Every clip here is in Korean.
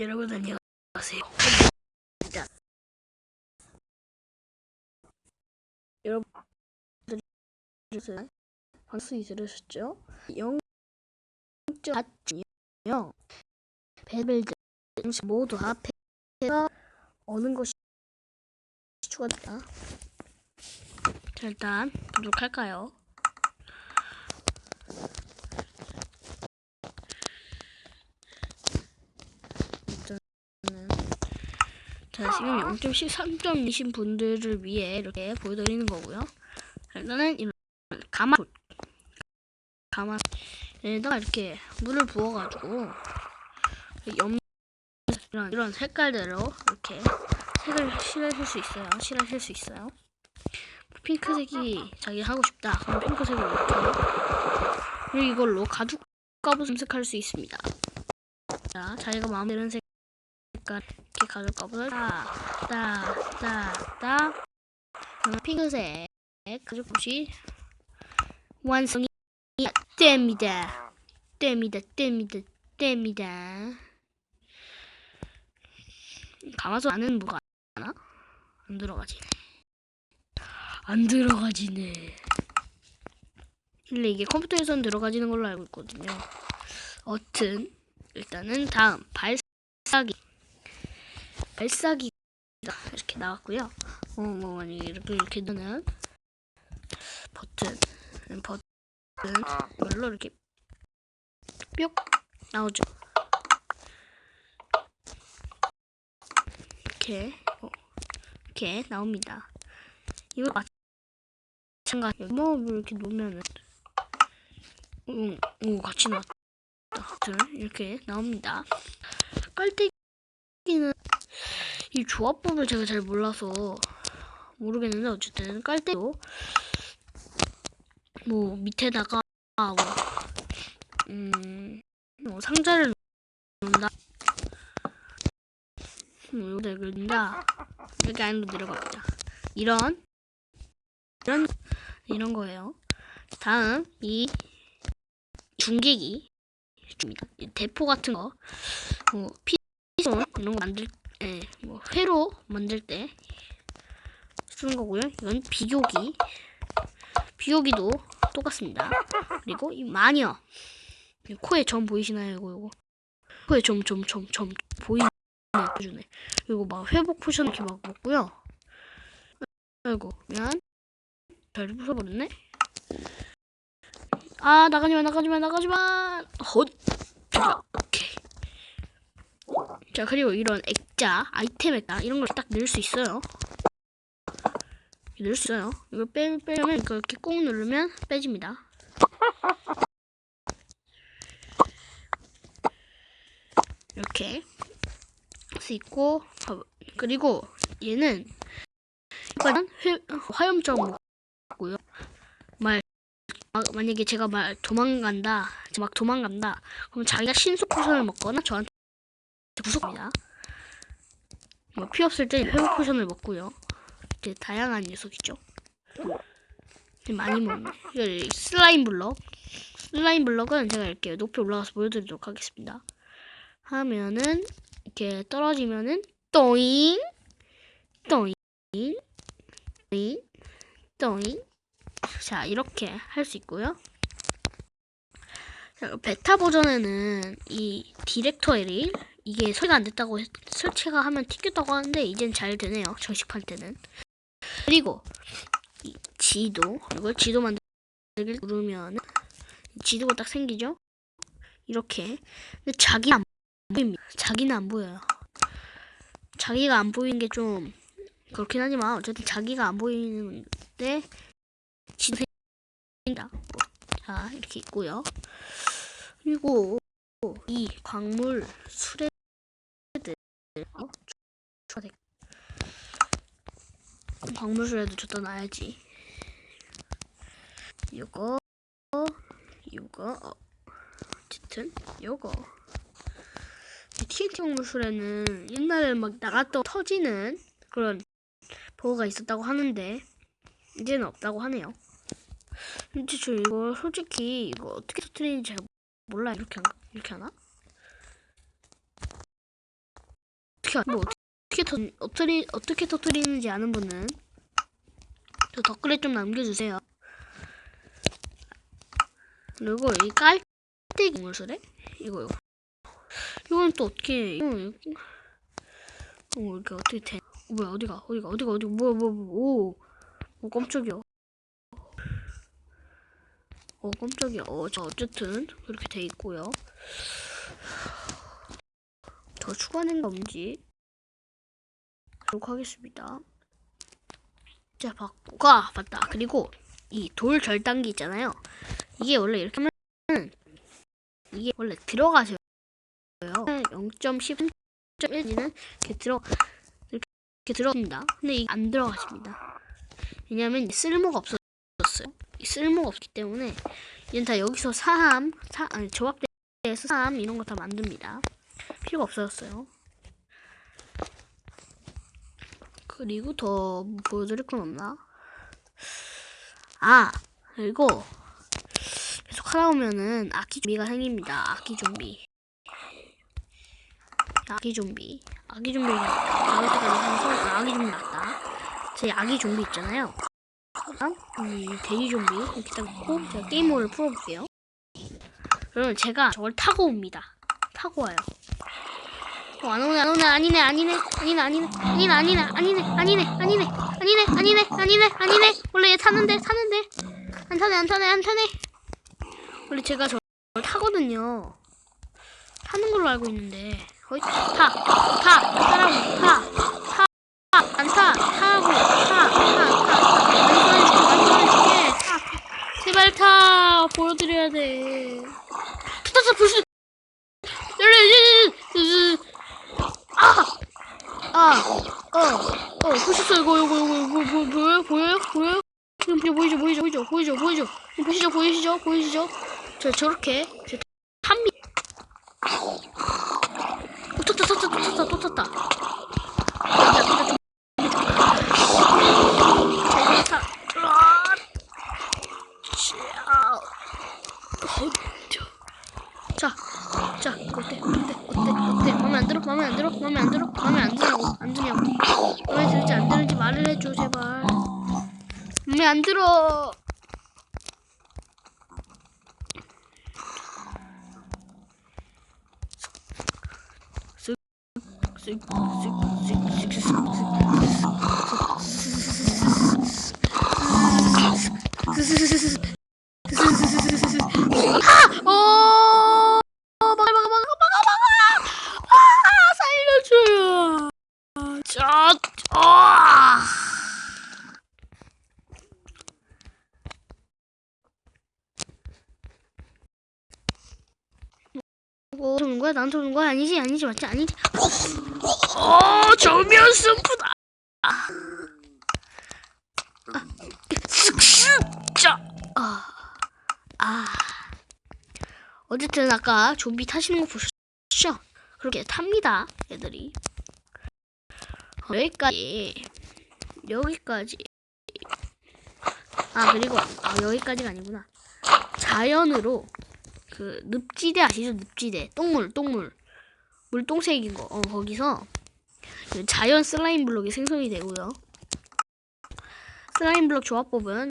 여러분 안녕하세요. 여러분들이 방송이 들으셨죠? 0.4중0 베벨드 모두 앞에서 어는 것이 추가됐다. 자 일단 보도록 할까요? 자, 지금 0.13점이신 분들을 위해 이렇게 보여드리는 거고요. 자, 일단은 이런 가마, 가마에다가 이렇게 물을 부어가지고 염 이런 이런 색깔대로 이렇게 색을 칠하실 수 있어요. 칠하실 수 있어요. 핑크색이 자기 하고 싶다. 그럼 핑크색으로 이렇게 그리고 이걸로 가죽 값을 염색할 수 있습니다. 자, 자기가 마음에 드는 색깔 이렇게 가죽 값을 따따따따 핑크색 가죽 값이 완성이 됩니다. 됩니다. 됩니다. 됩니다. 가마솥 안에는 뭐가 안? 안 들어가지네. 안 들어가지네. 원래 이게 컴퓨터에선 들어가지는 걸로 알고 있거든요. 어튼 일단은 다음 발사기 발사기가 이렇게 나왔고요. 어, 뭐 만약에 이렇게 이렇게 되는 버튼 버튼 이걸로 이렇게 뿅 나오죠. 이렇게 어, 이렇게 나옵니다. 이거 마찬가지. 뭐 이렇게 놓으면은 응, 오 같이 나왔다. 이렇게 나옵니다. 깔때기는 이 조합법을 제가 잘 몰라서 모르겠는데 어쨌든 깔때기로 뭐 밑에다가 뭐, 음, 뭐 상자를 놓는다. 뭐 요걸 넣는다. 이렇게 안으로 내려갑니다. 이런 이런 이런 거예요. 다음 이 중계기 줍니다. 이 대포 같은 거, 뭐 피손 이런 거 만들, 예, 뭐 회로 만들 때 쓰는 거고요. 이건 비교기, 비교기도 똑같습니다. 그리고 이 마녀, 이 코에 점 보이시나요? 이거 이거 코에 점 점 점 점 보이네 주네. 그리고 막 회복 포션 이렇게 막 먹고요. 아이고 미안. 잘 부숴버렸네. 아 나가지마 나가지마 나가지마 헛 오케이 자 그리고 이런 액자 아이템 액자 이런 걸 딱 넣을 수 있어요. 넣을 수 있어요. 이거 빼, 빼면 이거 이렇게 꾹 누르면 빼집니다. 이렇게 할 수 있고 그리고 얘는 일단 회, 화염점 먹고요. 말 만약에 제가 막 도망간다, 막 도망간다, 그럼 자기가 신속 포션을 먹거나 저한테 부속합니다. 뭐피 없을 때 회복 포션을 먹고요. 이제 다양한 녀석이죠. 많이 먹네. 슬라임 블럭. 슬라임 블럭은 제가 이렇게 높이 올라가서 보여드리도록 하겠습니다. 하면은 이렇게 떨어지면은 또잉, 또잉, 또잉, 또잉. 자 이렇게 할 수 있고요. 자, 베타 버전에는 이 디렉터 에리 이게 설치가 안 됐다고 했, 설치가 하면 튕겼다고 하는데 이젠 잘 되네요. 정식할 때는. 그리고 이 지도 이걸 지도 만들기 누르면 지도가 딱 생기죠. 이렇게. 근데 자기 안 보입니다. 자기는 안 보여요. 자기가 안 보이는 게 좀 그렇긴 하지만 어쨌든 자기가 안 보이는데 진행다. 자, 이렇게 있고요. 그리고 이 광물 수레 들 어? 광물 수레도 줬다 놔야지. 이거 이거 어. 어쨌든 요거 TNT 수레는 옛날에 막 나갔다 터지는 그런 버거가 있었다고 하는데 이제는 없다고 하네요. 근데 저 이거 솔직히 이거 어떻게 터트리는지 잘 몰라 이렇게 하, 이렇게 하나? 어떻게 뭐 어떻게 터 어떻게 어떻게 터뜨리는지 아는 분은 저 댓글에 좀 남겨주세요. 그리고 이 깔때기 물소래 이거 이거 이건 또 어떻게 이거 어, 이게 어떻게 돼? 어, 뭐야 어디가 어디가 어디가 어디가 뭐야 뭐야 뭐야 오, 오 깜짝이야. 어 깜짝이야. 어, 자 어쨌든 그렇게 돼 있고요. 더 추가된 거 없는지 보도록 하겠습니다. 자, 바꾸고 아, 맞다. 그리고 이 돌 절단기 있잖아요. 이게 원래 이렇게 하면 이게 원래 들어가셔요. 0.10.1는 이렇게 들어 이렇게 들어갑니다. 근데 이게 안 들어가십니다. 왜냐하면 쓸모가 없었어요. 이 쓸모가 없기 때문에 얘는 다 여기서 사함, 사 아니 조합대에서 사함 이런 거 다 만듭니다. 필요가 없어졌어요. 그리고 더 보여드릴 건 없나? 아 그리고 계속 하다 보면은 아기 좀비가 생깁니다. 아기 좀비. 아기 좀비. 아기 좀비 나올 때까지 해서 아기 좀비 나왔다. 제 아기 좀비 있잖아요. 이 돼지 좀비 이렇게 딱 놓고 제가 게임 모드를 풀어볼게요. 그러면 제가 저걸 타고 옵니다. 타고 와요. 어, 안 오네, 안 오네, 아니네, 아니네, 아니네, 아니네, 아니네, 아니네, 아니네, 아니네, 아니네, 아니네, 아니네, 아니네, 아니네. 원래 얘 타는데, 타는데. 안 타네, 안 타네, 안 타네. 원래 제가 저걸 타거든요. 타는 걸로 알고 있는데. 거의 타, 타, 타라고, 타, 타, 안 타, 타라고, 타, 타, 타. 많이 꺼내줄게, 많이 꺼내줄게. 타, 제발 타. 보여드려야 돼. 타타타, 불수. 아! 아! 어! 어! 보셨어 이거 이거 이거 이거 뭐, 보여요? 보여요? 보여요? 지금 보이죠 보이죠 보이죠 보이죠 보이죠 보시죠 보이시죠 보이시죠? 저 저렇게 저 탑니 또 탔다 탔다 또 탔다 또좀 자! 자. 어, 어때, 어때, 어때, 어때? 마음에 안 들어? 마음에 안 들어? 마음에 안 들어? 마음에 안 드냐고? 마음에 들지 안 드는지 말을 해줘, 제발. 마음에 안 들어. 쓱, 쓱, 쓱, 쓱, 쓱, 쓱, 뭐 오는 거야? 나한테 오는 거야? 아니지, 아니지, 맞지, 아니지. 어, 정면 스프다. 아, 쓱쓱, 자, 아, 아. 어쨌든 아까 좀비 타시는 거 보셨죠? 그렇게 탑니다, 애들이. 어, 여기까지, 여기까지. 아 그리고 아 여기까지가 아니구나. 자연으로 그 늪지대 아시죠? 늪지대 똥물 똥물 물똥색인 거 어, 거기서 그 자연 슬라임 블록이 생성이 되고요. 슬라임 블록 조합법은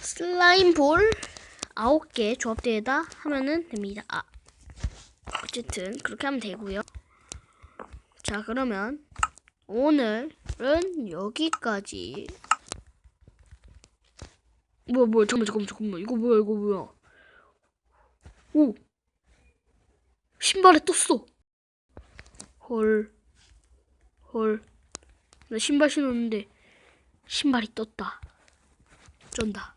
슬라임 볼 9개 조합대에다 하면은 됩니다. 아 어쨌든 그렇게 하면 되고요. 자 그러면 오늘은 여기까지 뭐야 뭐야 잠깐만 잠깐만 잠깐만. 이거 뭐야 이거 뭐야? 오! 신발에 떴어. 헐헐. 나 신발 신었는데 신발이 떴다. 쩐다.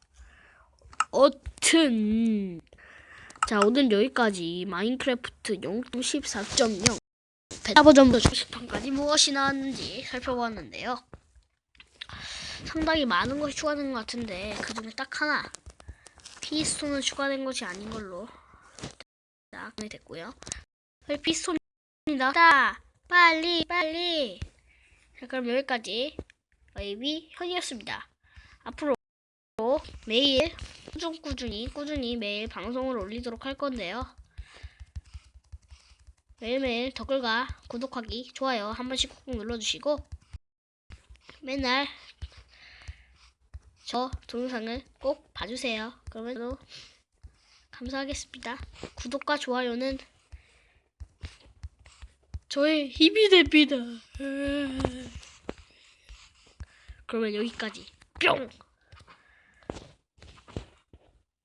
어튼. 자 오늘 여기까지. 마인크래프트 0.14.0 베타 버전부터 게시판까지 무엇이 나왔는지 살펴보았는데요 상당히 많은 것이 추가된 것 같은데 그 중에 딱 하나. 피스톤은 추가된 것이 아닌 걸로. 딱 됐고요. 나왔다. 빨리 빨리. 자 그럼 여기까지. 웨이비 현이었습니다. 앞으로 매일 꾸준 꾸준히 꾸준히 매일 방송을 올리도록 할 건데요. 매일매일 댓글과 구독하기, 좋아요 한 번씩 꼭 눌러주시고 맨날 저 동영상을 꼭 봐주세요. 그러면 또 감사하겠습니다. 구독과 좋아요는 저의 힘이 됩니다. 그러면 여기까지 뿅!